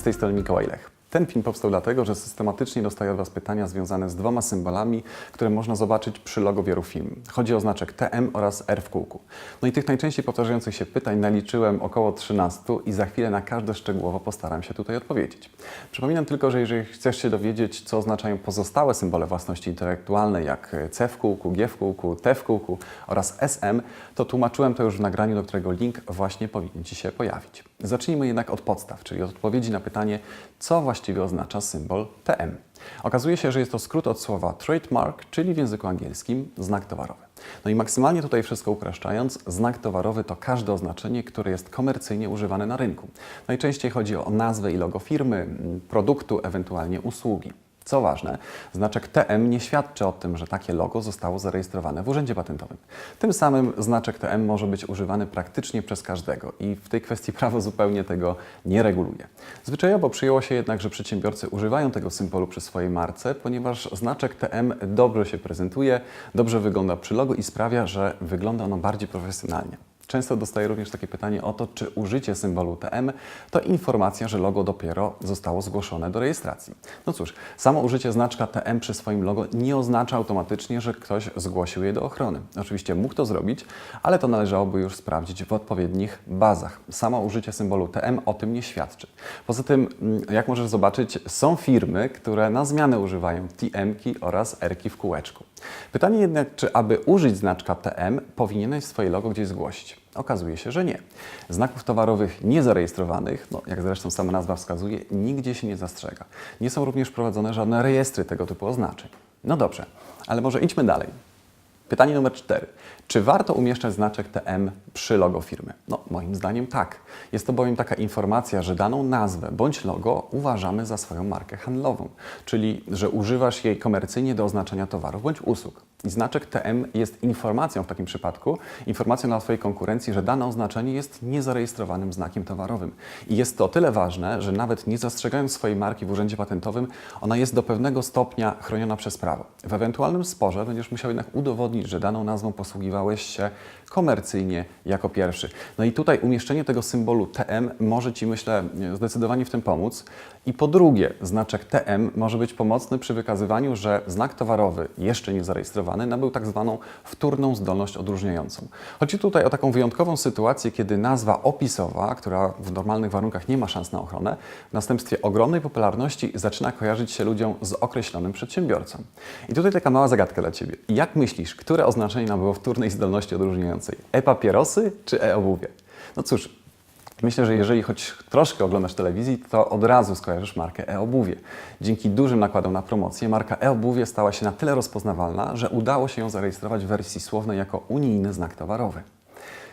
z tej strony Mikołaj Lech. Ten film powstał dlatego, że systematycznie dostaję od Was pytania związane z dwoma symbolami, które można zobaczyć przy logo wielu firm. Chodzi o znaczek TM oraz R w kółku. No i tych najczęściej powtarzających się pytań naliczyłem około 13 i za chwilę na każde szczegółowo postaram się tutaj odpowiedzieć. Przypominam tylko, że jeżeli chcesz się dowiedzieć, co oznaczają pozostałe symbole własności intelektualnej, jak C w kółku, G w kółku, T w kółku oraz SM, to tłumaczyłem to już w nagraniu, do którego link właśnie powinien Ci się pojawić. Zacznijmy jednak od podstaw, czyli od odpowiedzi na pytanie, co właściwie oznacza symbol TM. Okazuje się, że jest to skrót od słowa trademark, czyli w języku angielskim znak towarowy. No i maksymalnie tutaj wszystko upraszczając, znak towarowy to każde oznaczenie, które jest komercyjnie używane na rynku. Najczęściej chodzi o nazwę i logo firmy, produktu, ewentualnie usługi. Co ważne, znaczek TM nie świadczy o tym, że takie logo zostało zarejestrowane w Urzędzie Patentowym. Tym samym znaczek TM może być używany praktycznie przez każdego i w tej kwestii prawo zupełnie tego nie reguluje. Zwyczajowo przyjęło się jednak, że przedsiębiorcy używają tego symbolu przy swojej marce, ponieważ znaczek TM dobrze się prezentuje, dobrze wygląda przy logo i sprawia, że wygląda ono bardziej profesjonalnie. Często dostaję również takie pytanie o to, czy użycie symbolu TM to informacja, że logo dopiero zostało zgłoszone do rejestracji. No cóż, samo użycie znaczka TM przy swoim logo nie oznacza automatycznie, że ktoś zgłosił je do ochrony. Oczywiście mógł to zrobić, ale to należałoby już sprawdzić w odpowiednich bazach. Samo użycie symbolu TM o tym nie świadczy. Poza tym, mm, jak możesz zobaczyć, są firmy, które na zmianę używają TM-ki oraz R-ki w kółeczku. Pytanie jednak, czy aby użyć znaczka TM, powinieneś swoje logo gdzieś zgłosić? Okazuje się, że nie. Znaków towarowych niezarejestrowanych, no, jak zresztą sama nazwa wskazuje, nigdzie się nie zastrzega. Nie są również prowadzone żadne rejestry tego typu oznaczeń. No dobrze, ale może idźmy dalej. Pytanie numer cztery. Czy warto umieszczać znaczek TM przy logo firmy? No, moim zdaniem tak. Jest to bowiem taka informacja, że daną nazwę bądź logo uważamy za swoją markę handlową, czyli że używasz jej komercyjnie do oznaczenia towarów bądź usług. I znaczek TM jest informacją w takim przypadku, informacją dla Twojej konkurencji, że dane oznaczenie jest niezarejestrowanym znakiem towarowym. I jest to o tyle ważne, że nawet nie zastrzegając swojej marki w Urzędzie Patentowym, ona jest do pewnego stopnia chroniona przez prawo. W ewentualnym sporze będziesz musiał jednak udowodnić, że daną nazwą posługiwałeś się komercyjnie jako pierwszy. No i tutaj umieszczenie tego symbolu TM może Ci, myślę, zdecydowanie w tym pomóc. I po drugie, znaczek TM może być pomocny przy wykazywaniu, że znak towarowy jeszcze nie zarejestrowany nabył tak zwaną wtórną zdolność odróżniającą. Chodzi tutaj o taką wyjątkową sytuację, kiedy nazwa opisowa, która w normalnych warunkach nie ma szans na ochronę, w następstwie ogromnej popularności zaczyna kojarzyć się ludziom z określonym przedsiębiorcą. I tutaj taka mała zagadka dla Ciebie. Jak myślisz, które oznaczenie nabyło wtórnej zdolności odróżniającej? E-papierosy czy e-obuwie? No cóż, Myślę, że jeżeli choć troszkę oglądasz telewizji, to od razu skojarzysz markę e-obuwie. Dzięki dużym nakładom na promocję marka e-obuwie stała się na tyle rozpoznawalna, że udało się ją zarejestrować w wersji słownej jako unijny znak towarowy.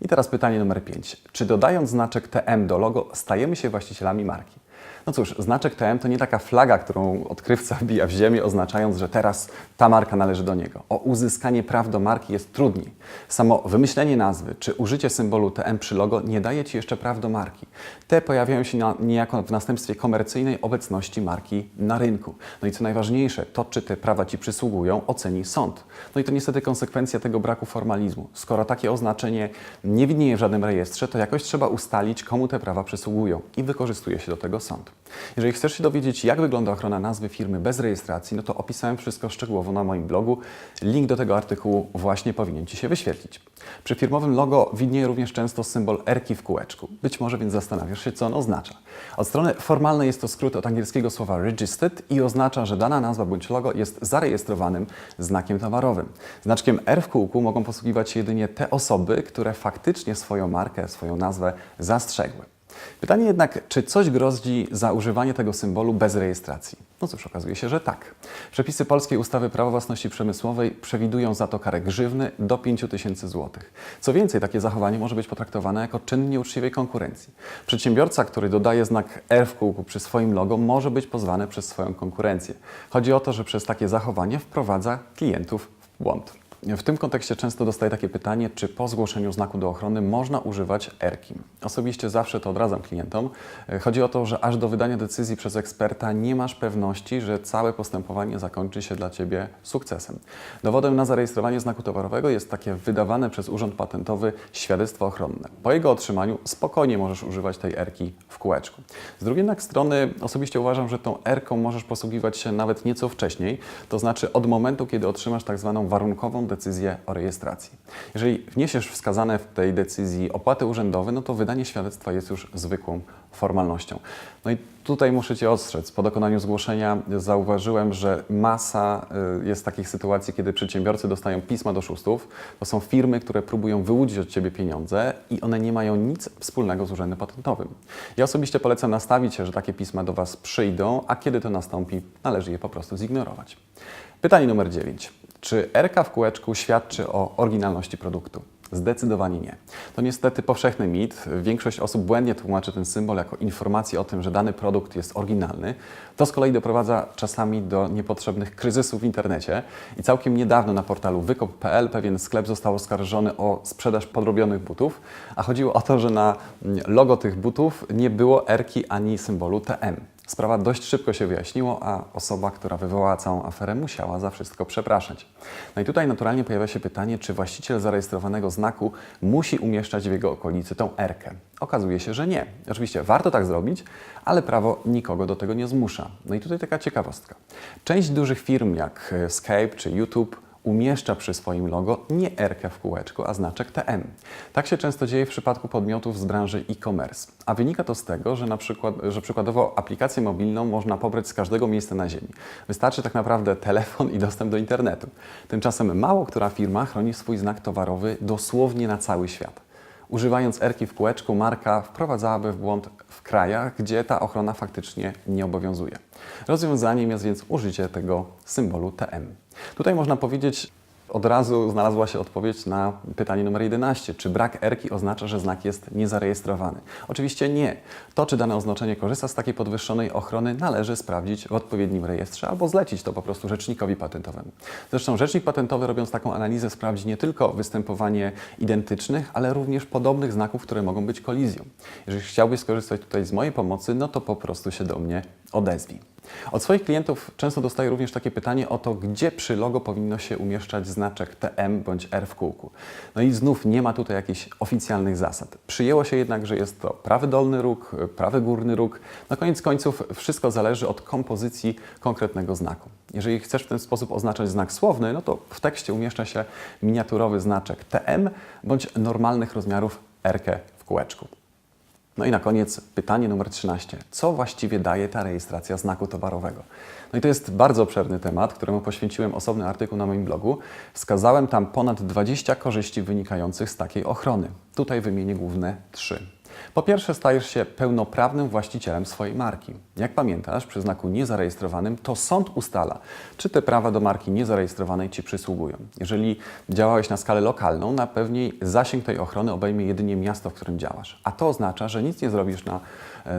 I teraz pytanie numer 5. Czy dodając znaczek TM do logo stajemy się właścicielami marki? No cóż, znaczek TM to nie taka flaga, którą odkrywca wbija w ziemię, oznaczając, że teraz ta marka należy do niego. O uzyskanie praw do marki jest trudniej. Samo wymyślenie nazwy czy użycie symbolu TM przy logo nie daje Ci jeszcze praw do marki. Te pojawiają się na, niejako w następstwie komercyjnej obecności marki na rynku. No i co najważniejsze, to czy te prawa Ci przysługują, oceni sąd. No i to niestety konsekwencja tego braku formalizmu. Skoro takie oznaczenie nie widnieje w żadnym rejestrze, to jakoś trzeba ustalić, komu te prawa przysługują i wykorzystuje się do tego sąd. Jeżeli chcesz się dowiedzieć, jak wygląda ochrona nazwy firmy bez rejestracji, no to opisałem wszystko szczegółowo na moim blogu. Link do tego artykułu właśnie powinien Ci się wyświetlić. Przy firmowym logo widnieje również często symbol erki w kółeczku. Być może więc zastanawiasz się, co on oznacza. Od strony formalnej jest to skrót od angielskiego słowa registered i oznacza, że dana nazwa bądź logo jest zarejestrowanym znakiem towarowym. Znaczkiem R w kółku mogą posługiwać się jedynie te osoby, które faktycznie swoją markę, swoją nazwę zastrzegły. Pytanie jednak, czy coś grozi za używanie tego symbolu bez rejestracji? No cóż, okazuje się, że tak. Przepisy polskiej ustawy prawa własności przemysłowej przewidują za to karę grzywny do 5 tysięcy złotych. Co więcej, takie zachowanie może być potraktowane jako czyn nieuczciwej konkurencji. Przedsiębiorca, który dodaje znak R w kółku przy swoim logo, może być pozwany przez swoją konkurencję. Chodzi o to, że przez takie zachowanie wprowadza klientów w błąd. W tym kontekście często dostaję takie pytanie, czy po zgłoszeniu znaku do ochrony można używać ERKI. Osobiście zawsze to odradzam klientom. Chodzi o to, że aż do wydania decyzji przez eksperta nie masz pewności, że całe postępowanie zakończy się dla Ciebie sukcesem. Dowodem na zarejestrowanie znaku towarowego jest takie wydawane przez Urząd Patentowy świadectwo ochronne. Po jego otrzymaniu spokojnie możesz używać tej ERKI w kółeczku. Z drugiej jednak strony osobiście uważam, że tą ERKą możesz posługiwać się nawet nieco wcześniej, to znaczy od momentu, kiedy otrzymasz tak zwaną warunkową decyzję o rejestracji. Jeżeli wniesiesz wskazane w tej decyzji opłaty urzędowe, no to wydanie świadectwa jest już zwykłą formalnością. No i tutaj muszę Cię ostrzec. Po dokonaniu zgłoszenia zauważyłem, że masa y, jest takich sytuacji, kiedy przedsiębiorcy dostają pisma do szóstów. To są firmy, które próbują wyłudzić od Ciebie pieniądze i one nie mają nic wspólnego z Urzędem Patentowym. Ja osobiście polecam nastawić się, że takie pisma do Was przyjdą, a kiedy to nastąpi, należy je po prostu zignorować. Pytanie numer 9. Czy RK w kółeczku świadczy o oryginalności produktu? Zdecydowanie nie. To niestety powszechny mit. Większość osób błędnie tłumaczy ten symbol jako informację o tym, że dany produkt jest oryginalny. To z kolei doprowadza czasami do niepotrzebnych kryzysów w internecie. I całkiem niedawno na portalu wykop.pl pewien sklep został oskarżony o sprzedaż podrobionych butów, a chodziło o to, że na logo tych butów nie było erki ani symbolu TM. Sprawa dość szybko się wyjaśniło, a osoba, która wywołała całą aferę, musiała za wszystko przepraszać. No i tutaj naturalnie pojawia się pytanie, czy właściciel zarejestrowanego znaku musi umieszczać w jego okolicy tą erkę. Okazuje się, że nie. Oczywiście warto tak zrobić, ale prawo nikogo do tego nie zmusza. No i tutaj taka ciekawostka. Część dużych firm jak Skype czy YouTube umieszcza przy swoim logo nie R w kółeczku, a znaczek TM. Tak się często dzieje w przypadku podmiotów z branży e-commerce. A wynika to z tego, że, na przykład, że przykładowo aplikację mobilną można pobrać z każdego miejsca na Ziemi. Wystarczy tak naprawdę telefon i dostęp do internetu. Tymczasem mało która firma chroni swój znak towarowy dosłownie na cały świat. Używając erki w kółeczku, marka wprowadzałaby w błąd w krajach, gdzie ta ochrona faktycznie nie obowiązuje. Rozwiązaniem jest więc użycie tego symbolu TM. Tutaj można powiedzieć, od razu znalazła się odpowiedź na pytanie numer 11. Czy brak erki oznacza, że znak jest niezarejestrowany? Oczywiście nie. To, czy dane oznaczenie korzysta z takiej podwyższonej ochrony, należy sprawdzić w odpowiednim rejestrze albo zlecić to po prostu rzecznikowi patentowemu. Zresztą rzecznik patentowy, robiąc taką analizę, sprawdzi nie tylko występowanie identycznych, ale również podobnych znaków, które mogą być kolizją. Jeżeli chciałbyś skorzystać tutaj z mojej pomocy, no to po prostu się do mnie odezwij. Od swoich klientów często dostaję również takie pytanie o to, gdzie przy logo powinno się umieszczać znaczek TM bądź R w kółku. No i znów nie ma tutaj jakichś oficjalnych zasad. Przyjęło się jednak, że jest to prawy dolny róg, prawy górny róg. Na koniec końców wszystko zależy od kompozycji konkretnego znaku. Jeżeli chcesz w ten sposób oznaczać znak słowny, no to w tekście umieszcza się miniaturowy znaczek TM bądź normalnych rozmiarów R w kółeczku. No i na koniec pytanie numer 13. Co właściwie daje ta rejestracja znaku towarowego? No i to jest bardzo obszerny temat, któremu poświęciłem osobny artykuł na moim blogu. Wskazałem tam ponad 20 korzyści wynikających z takiej ochrony. Tutaj wymienię główne trzy. Po pierwsze, stajesz się pełnoprawnym właścicielem swojej marki. Jak pamiętasz, przy znaku niezarejestrowanym to sąd ustala, czy te prawa do marki niezarejestrowanej Ci przysługują. Jeżeli działałeś na skalę lokalną, na pewniej zasięg tej ochrony obejmie jedynie miasto, w którym działasz. A to oznacza, że nic nie zrobisz na,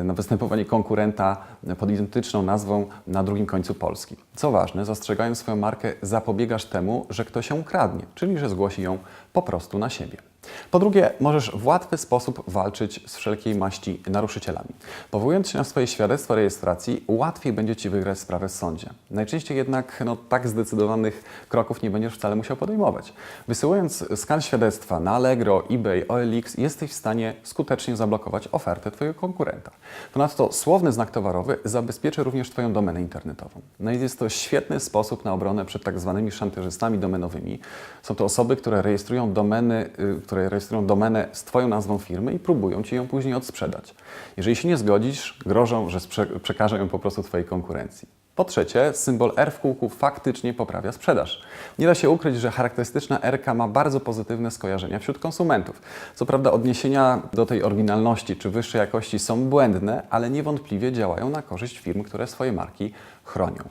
na występowanie konkurenta pod identyczną nazwą na drugim końcu Polski. Co ważne, zastrzegając swoją markę, zapobiegasz temu, że ktoś ją ukradnie, czyli że zgłosi ją po prostu na siebie. Po drugie, możesz w łatwy sposób walczyć z wszelkiej maści naruszycielami. Powołując się na swoje świadectwo rejestracji, łatwiej będzie Ci wygrać sprawę w sądzie. Najczęściej jednak no, tak zdecydowanych kroków nie będziesz wcale musiał podejmować. Wysyłając skan świadectwa na Allegro, eBay, OLX, jesteś w stanie skutecznie zablokować ofertę Twojego konkurenta. Ponadto słowny znak towarowy zabezpieczy również Twoją domenę internetową. No i jest to świetny sposób na obronę przed tak zwanymi szantażystami domenowymi. Są to osoby, które rejestrują domeny, y, które rejestrują domenę z Twoją nazwą firmy i próbują Ci ją później odsprzedać. Jeżeli się nie zgodzisz, grożą, że przekażą ją po prostu Twojej konkurencji. Po trzecie, symbol R w kółku faktycznie poprawia sprzedaż. Nie da się ukryć, że charakterystyczna RK ma bardzo pozytywne skojarzenia wśród konsumentów. Co prawda odniesienia do tej oryginalności czy wyższej jakości są błędne, ale niewątpliwie działają na korzyść firm, które swoje marki chronią.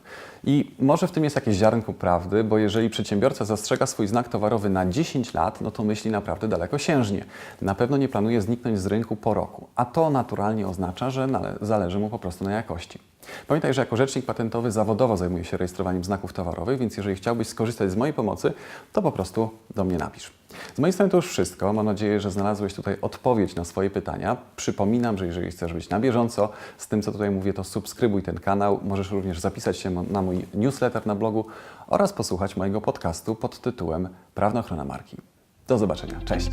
I może w tym jest jakieś ziarnko prawdy, bo jeżeli przedsiębiorca zastrzega swój znak towarowy na 10 lat, no to myśli naprawdę dalekosiężnie. Na pewno nie planuje zniknąć z rynku po roku, a to naturalnie oznacza, że zależy mu po prostu na jakości. Pamiętaj, że jako rzecznik patentowy zawodowo zajmuję się rejestrowaniem znaków towarowych, więc jeżeli chciałbyś skorzystać z mojej pomocy, to po prostu do mnie napisz. Z mojej strony to już wszystko. Mam nadzieję, że znalazłeś tutaj odpowiedź na swoje pytania. Przypominam, że jeżeli chcesz być na bieżąco z tym, co tutaj mówię, to subskrybuj ten kanał. Możesz również się mo- na mój newsletter na blogu oraz posłuchać mojego podcastu pod tytułem Prawna ochrona marki. Do zobaczenia. Cześć!